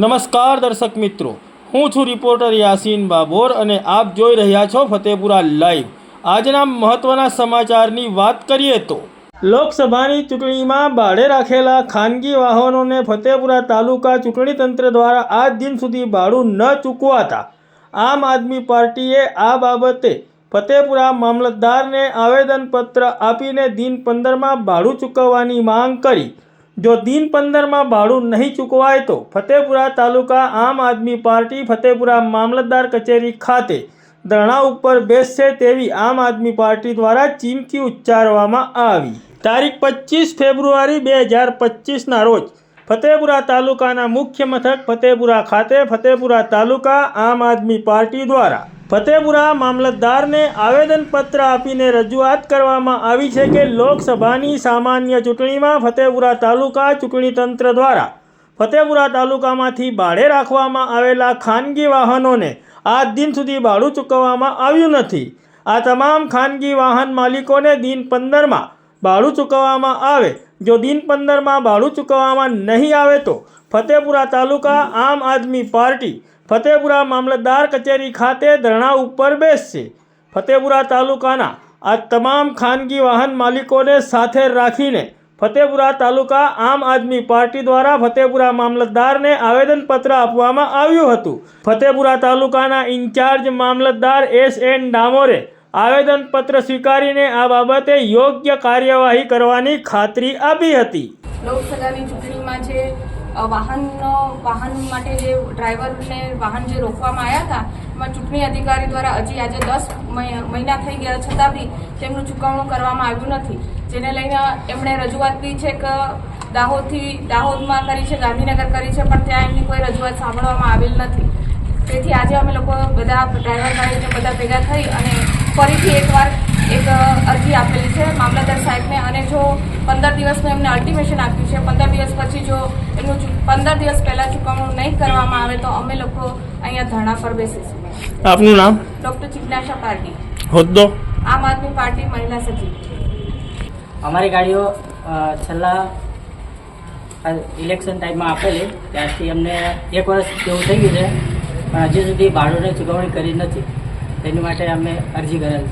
નમસ્કાર દર્શક મિત્રો. હું છું રિપોર્ટર યાસીન બાબોર અને આપ જોઈ રહ્યા છો ફતેપુરા લાઈવ. આજના મહત્વના સમાચારની વાત કરીએ તો, લોકસભાની ચૂંટણીમાં ભાડે રાખેલા ખાનગી વાહનોને ફતેપુરા તાલુકા ચૂંટણી તંત્ર દ્વારા આજ દિન સુધી ભાડું ન ચૂકવાતા આમ આદમી પાર્ટીએ આ બાબતે ફતેપુરા મામલતદારને આવેદનપત્ર આપીને દિન પંદરમાં ભાડું ચૂકવવાની માંગ કરી. જો દિન પંદરમાં ભાડું નહીં ચૂકવાય તો ફતેપુરા તાલુકા આમ આદમી પાર્ટી ફતેપુરા મામલતદાર કચેરી ખાતે ધરણા ઉપર બેસશે તેવી આમ આદમી પાર્ટી દ્વારા ચીમકી ઉચ્ચારવામાં આવી. તારીખ પચીસ ફેબ્રુઆરી બે હજાર પચીસના રોજ ફતેપુરા તાલુકાના મુખ્ય મથક ફતેપુરા ખાતે ફતેપુરા તાલુકા આમ આદમી પાર્ટી દ્વારા ફતેપુરા મામલતદારને આવેદનપત્ર આપીને રજૂઆત કરવામાં આવી છે કે લોકસભાની સામાન્ય ચૂંટણીમાં ફતેપુરા તાલુકા ચૂંટણી તંત્ર દ્વારા ફતેપુરા તાલુકામાંથી ભાડે રાખવામાં આવેલા ખાનગી વાહનોને આજ દિન સુધી ભાડું ચૂકવવામાં આવ્યું નથી. આ તમામ ખાનગી વાહન માલિકોને દિન પંદરમાં ભાડું ચૂકવવામાં આવે. જો દિન પંદરમાં ભાડું ચૂકવવામાં નહીં આવે તો ફતેપુરા તાલુકા આમ આદમી પાર્ટી ફતેપુરા મામલતદાર કચેરી ખાતે ધરણા ઉપર બેસશે. ફતેપુરા તાલુકાના આ તમામ ખાનગી વાહન માલિકોને સાથે રાખીને ફતેપુરા તાલુકા આમ આદમી પાર્ટી દ્વારા ફતેપુરા મામલતદારને આવેદનપત્ર આપવામાં આવ્યું હતું. ફતેપુરા તાલુકાના ઇન્ચાર્જ મામલતદાર એસ એન ડામોરે આવેદનપત્ર સ્વીકારીને આ બાબતે યોગ્ય કાર્યવાહી કરવાની ખાતરી આપી હતી. લોકસભાની ચૂંટણીમાં જે વાહનનો, વાહન માટે જે ડ્રાઈવરને વાહન જે રોકવામાં આવ્યા હતા, એમાં ચૂંટણી અધિકારી દ્વારા હજી આજે દસ મહિ- મહિના થઈ ગયા છતાં બી તેમનું ચૂકવણું કરવામાં આવ્યું નથી. જેને લઈને એમણે રજૂઆત કરી છે કે દાહોદથી, દાહોદમાં કરી છે, ગાંધીનગર કરી છે, પણ ત્યાં એમની કોઈ રજૂઆત સાંભળવામાં આવેલ નથી. તેથી આજે અમે લોકો બધા ડ્રાઈવર ગાડીને બધા ભેગા થઈ અને ફરીથી એકવાર એક અરજી આપેલી છે મામલતદાર સાહેબને અને જો પંદર દિવસનું એમને અલ્ટિમેશન આપ્યું છે પંદર દિવસ પછી જો એનું પંદર દિવસ પહેલાં ચૂકવણું નહીં કરવામાં આવે તો અમે લોકો અહીંયા ધરણા પર બેસીશું આપનું નામ? ડૉક્ટર જિજ્ઞાસા પાર્ટી હોદ્દો? આમ આદમી પાર્ટી મહિલા સચિવ. અમારી ગાડીઓ છેલ્લા ઇલેક્શન ટાઈમમાં આપેલી. ત્યારથી અમને એક વર્ષ જેવું થઈ ગયું છે પણ હજી સુધી ભાડુંની ચૂકવણી કરી નથી. તેની માટે અમે અરજી કરેલ.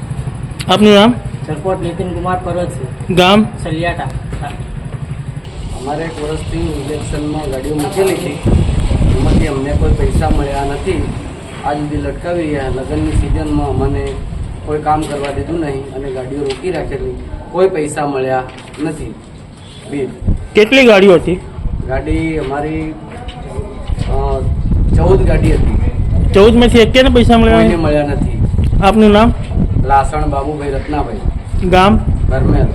આપનું નામ? સરપોટ નીતિન કુમાર પર્વતસિંહ ગામ? સલિયાટા. અમારે એક વર્ષથી ઇલેક્શનમાં ગાડીઓ મૂકેલી છે. એમાંથી અમને કોઈ પૈસા મળ્યા નથી. આજ સુધી લટકાવી રહ્યા. લગ્નની સિઝનમાં અમને કોઈ કામ કરવા દીધું નહીં અને ગાડીઓ રોકી રાખેલી. કોઈ પૈસા મળ્યા નથી. બિલ કેટલી ગાડીઓ હતી? ગાડી અમારી ચૌદ ગાડી હતી. ચૌદમાંથી એકેને પૈસા મળ્યા? મળ્યા નથી. આપનું નામ? લાસણ બાબુભાઈ રત્નાભાઈ. ગામ? બરમેલ